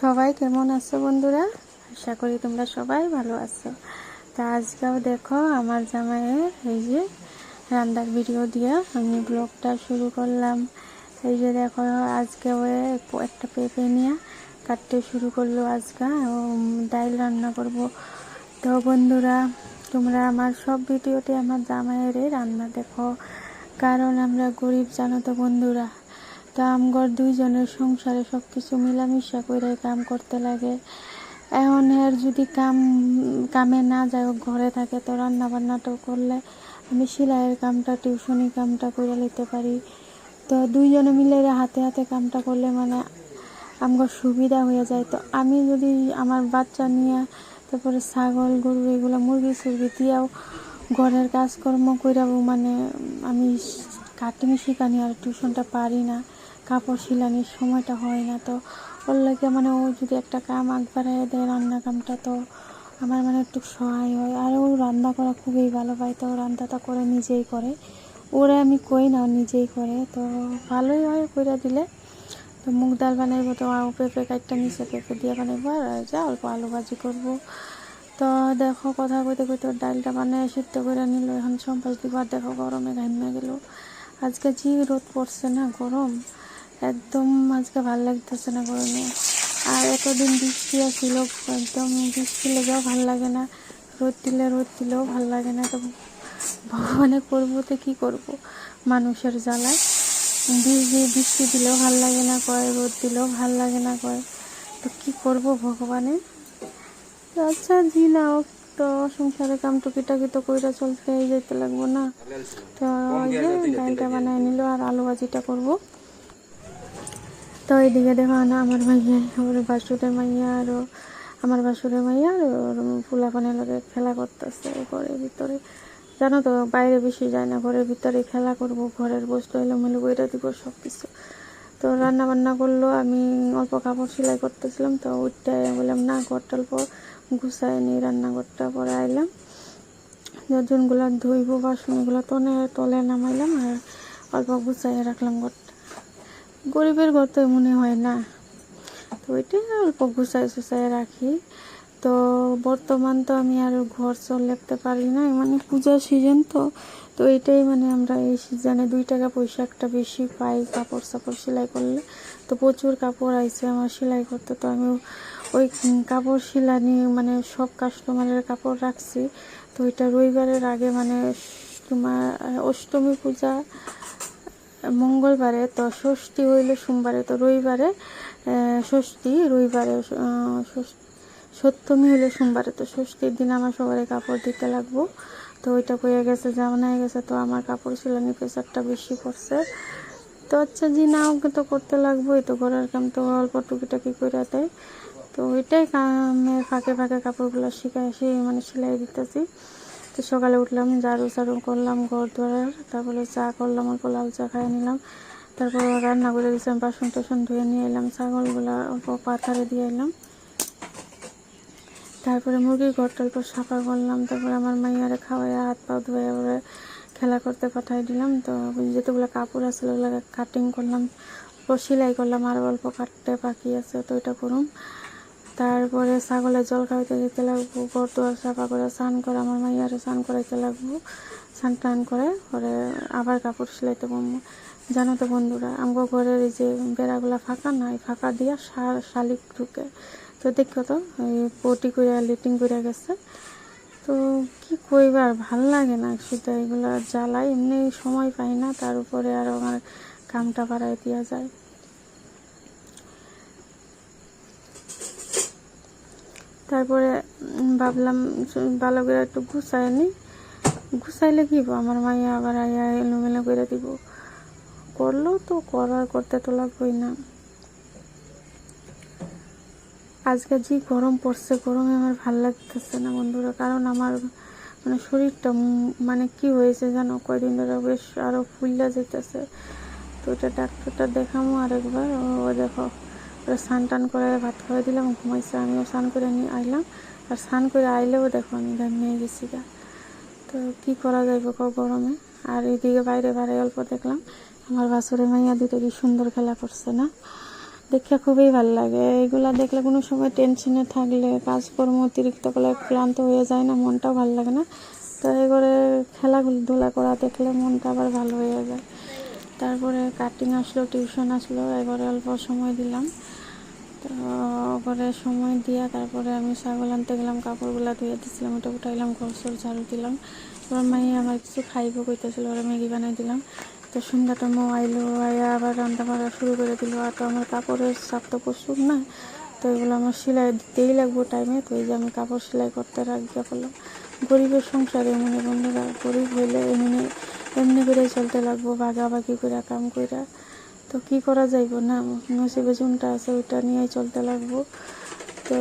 সবাই কেমন আছো বন্ধুরা? আশা করি তোমরা সবাই ভালো আছো। তা আজকেও দেখো আমার জামাইয়ের এই যে রান্নার ভিডিও দিয়ে আমি ব্লগটা শুরু করলাম। এই যে দেখো, আজকে একটা পেঁপে নিয়ে কাটতে শুরু করল আজকে। ডাইল রান্না করব। তো বন্ধুরা, তোমরা আমার সব ভিডিওতে আমার জামাইয়ের রান্না দেখো। কারণ আমরা গরিব জানো তো বন্ধুরা। তা আমগর দুইজনের সংসারে সব কিছু মিলামিশা করে কাম করতে লাগে। এখন এর যদি কাম, কামে না যায় ঘরে থাকে, তো রান্না বান্নাটাও করলে আমি সেলাইয়ের কামটা টিউশনি কামটা করে নিতে পারি। তো দুইজনে মিলে হাতে হাতে কামটা করলে মানে আমগর সুবিধা হয়ে যায়। তো আমি যদি আমার বাচ্চা নিয়ে, তারপরে ছাগল, গরু এগুলো, মুরগি, সুরগি দিয়েও ঘরের কাজকর্ম কইরাও মানে আমি কাটিং শিখানি আর টিউশনটা পারি না। কাপড় শিলানির সময়টা হয় না তো। ওর লাগে মানে ও যদি একটা কাম আগ বাড়াই দেয় রান্না কামটা তো আমার মানে একটু সহায় হয়। আর ও রান্না করা খুবই ভালো পায় তো রান্নাটা করে নিজেই করে। ওরে আমি কই না নিজেই করে। তো ভালোই হয় কইরা দিলে। তো মুগ ডাল বানাইব তো পেঁপে কাটটা নিচে পেঁপে দিয়ে বানাইবো। আর যা অল্প আলু ভাজি করব। তো দেখো কথা কইতে কইতে ডালটা বানায় সিদ্ধ করে নিল। এখন সম্পাস দিব আর দেখো গরমে ঘামিয়ে গেল। আজকে জি রোদ পড়ছে না গরম একদম আজকে ভালো লাগতেছে না গরমে। আর এতদিন বৃষ্টি আসছিল একদম বৃষ্টি লেগেও ভালো লাগে না। রোদ দিলে রোদ দিলেও ভালো লাগে না। তো ভগবানে করব তো কী করব? মানুষের জ্বালায়। বৃষ্টি বৃষ্টি দিলেও ভালো লাগে না কয়, রোদ দিলেও ভালো লাগে না কয়। তো কী করব ভগবানে? আচ্ছা জি নাও তো সংসারে কাম টুকিটাকি তো কইরা চলতে যেতে লাগবো না। তো ওই যে, ডালটা বানায় নিল আর আলু ভাজিটা করব। তো এইদিকে দেখো না, আমার মাইয়া আমার বাসুরের মাইয়া আরও আমার বাসুরের মাইয়া আর, ওর ফুলাপানের লগে খেলা করতেছে ঘরের ভিতরে। জানো তো, বাইরে বেশি যায় না, ঘরের ভিতরে খেলা করব, ঘরের বস্তু এলোমেলো বইটা দিব সব কিছু তো রান্না বান্না করল, আমি অল্প কাপড় সেলাই করতেছিলাম, তো ওইটাই বললাম, না, ঘরটা অল্প গুছাই নিই রান্নাঘরটা পরে আইলাম। যজনগুলো ধুইব, বাসনগুলো তলে তলে নামাইলাম আর অল্প গুছাই রাখলাম ঘরটা। গরিবের ঘর তো মনে হয় না। তো ওইটাই অল্প গুছাই সুছাই রাখি। তো বর্তমান তো আমি আর ঘর চল লেপতে পারি না মানে পূজার সিজন তো। তো এটাই মানে আমরা এই সিজনে দুই টাকা পয়সা একটা বেশি পাই কাপড় সাপড় সেলাই করলে। তো প্রচুর কাপড় আইছে আমার সেলাই করতে, তো আমি ওই কাপড় শিলানি মানে সব কাস্টমারের কাপড় রাখছি। তো ওইটা রবিবারের আগে মানে তোমার অষ্টমী পূজা মঙ্গলবারে তো ষষ্ঠী হইলে সোমবারে, তো রবিবারে ষষ্ঠী, রবিবারে সপ্তমী হইলে সোমবারে, তো ষষ্ঠীর দিন আমার সবারই কাপড় দিতে লাগবো। তো ওইটা হয়ে গেছে জামানা হয়ে গেছে, তো আমার কাপড় সিলানি প্রেসারটা বেশি পড়ছে। তো আচ্ছা জি না ওকে তো করতে লাগবোই, তো ঘরের কাম তো অল্প টুকিটাকি করে দেয়। তো ওইটাই ফাঁকে ফাঁকে কাপড়গুলো শিখাই মানে সেলাই দিতেছি। তো সকালে উঠলাম, ঝাড়ু ঝাড়ু করলাম, ঘর ধরার তারপরে চা করলাম, অল্প লাল চা খাই নিলাম। তারপর রান্না করে দিয়েছিলাম, বাসন টাসন ধুয়ে নিয়ে এলাম, ছাগলগুলো অল্প পাথারে দিয়ে এলাম। তারপরে মুরগির ঘরটা অল্প সাফা করলাম, তারপরে আমার মাইয়ারে খাওয়াই হাত পা ধুয়ে এবারে খেলা করতে পাঠাই দিলাম। তো যেতগুলো কাপড় আছে ওগুলো কাটিং করলাম সেলাই করলাম, আর অল্প কাটতে বাকি আছে, তো ওইটা করুম। তারপরে ছাগলের জল খাওয়াইতে দিতে লাগবো, ঘর দুয়ার সাফা করে স্নান করে, আমার মাইয়ারে স্নান করাইতে লাগবো। স্নান টান করে পরে আবার কাপড় সেলাইতে পারব জানো তো বন্ধুরা, আমগো ঘরের এই যে বেড়াগুলা ফাঁকা নাই ফাঁকা দিয়া শালিক ঢুকে। তো দেখো তো, এই পটি করে লিটিং করে গেছে। তো কি কইবার ভালো লাগে না সেটা, এগুলো জ্বালাই এমনি সময় পাই না, তার উপরে আর আমার কামটা বাড়াই দিয়া যায়। তারপরে ভাবলাম ভালো করে একটু গুছাই নি। গুছাইলে কি আমার মাইয়া আবার আইয়া এলোমেলো করে দিব। করলেও তো, করার করতে তো লাগবেই না। আজকে যে গরম পড়ছে, গরমে আমার ভালো লাগতেছে না বন্ধুরা। কারণ আমার মানে শরীরটা মানে কি হয়েছে জানো? কয়দিন ধরে বেশ আরও ফুললা যেতেছে তো ওটা ডাক্তারটা দেখামো আরেকবার। ও দেখো স্নান টান করে ভাত খাওয়াই দিলাম, ঘুমাইছে আমিও স্নান করে নিয়ে আইলাম। আর স্নান করে আইলেও দেখো আমি ঘামিয়ে গেছি গা। তো কী করা যাইব গরমে? আর এইদিকে বাইরে বাইরে অল্প দেখলাম, আমার বাসুরে মাইয়া দুটো কি সুন্দর খেলা করছে না? দেখে খুবই ভালো লাগে। এগুলা দেখলে কোনো সময় টেনশনে থাকলে, কাজকর্ম অতিরিক্ত করলে ক্লান্ত হয়ে যায় না, মনটাও ভালো লাগে না। তো এবারে খেলাধুলা করা দেখলে মনটা আবার ভালো হয়ে যায়। তারপরে কাটিং আসলো টিউশন আসলো, এবারে অল্প সময় দিলাম। তো পরে সময় দিয়া তারপরে আমি ছাগল আনতে গেলাম, কাপড়গুলা ধুয়ে দিছিলাম, ওটা উঠাইলাম ঘর ঝাড়ু দিলাম। এবার মাই আমার কিছু খাইব কইতেছিল, ওরা ম্যাগি বানাই দিলাম। তো সন্ধ্যাটা মো আইলো, আয়া আবার রান্না বাড়া শুরু করে দিল। আর তো আমার কাপড়ের চাপ তো প্রচুর না, তো এগুলো আমার সেলাই দিতেই লাগবো টাইমে তো এই যে আমি কাপড় সেলাই করতে রাখিয়া করলাম গরিবের সংসারে এমনি বন্ধুরা, গরিব হইলে এমনি এমনি করে চলতে লাগবো, ভাগাভাগি করে, কাম কইরা তো কি করা যাইব না? নসিবে যোনটা আছে, ওইটা নিয়েই চলতে লাগবো। তো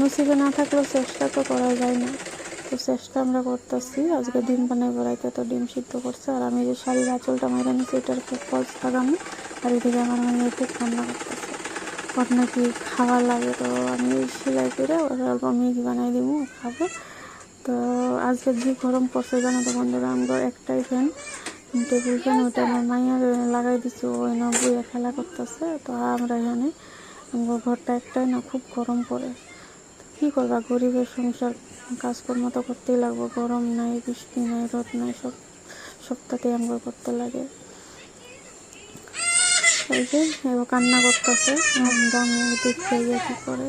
নসিবে না থাকলেও চেষ্টা তো করা যায় না। তো চেষ্টা আমরা করতেছি। আজকে ডিম বানাই বেড়াইতে তো ডিম সিদ্ধ করছে। আর আমি যে শাড়ির আঁচলটা মাইরা নিচ্ছি এটার খুব ফলস লাগানো আর এদিকে আমার মানে একটু ঠান্ডা করতেছে। ওর নাকি খাওয়া লাগে তো আমি সেলাই করে ওর অল্প ম্যাগি বানাই দিব খাব। আজকে যে গরম পড়ছে জানো তো বন্ধুরা আমরা একটাই ফ্যান টেবিল ফ্যান ওইটা আমার মাইয়ার লাগাই দিছি ওই না বইয়া খেলা করতেছে, তো আমরা এখানে আমার ঘরটা একটাই না, খুব গরম পড়ে। কী করবা, গরিবের সংসার, কাজকর্ম তো করতেই লাগবো, গরম নাই, বৃষ্টি নাই, রোদ নাই, সব সপ্তাহতে আমরা করতে লাগে। এই যে এবার কান্না করতেছে দাম দেখতে ইয়ে কী করে।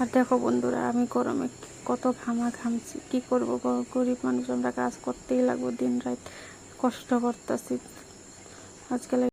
আর দেখো বন্ধুরা, আমি গরমে কত ঘামা ঘামছি কি করব গরিব মানুষ, আমরা কাজ করতেই লাগবো দিন রাত। কষ্ট করতেছি। আজকাল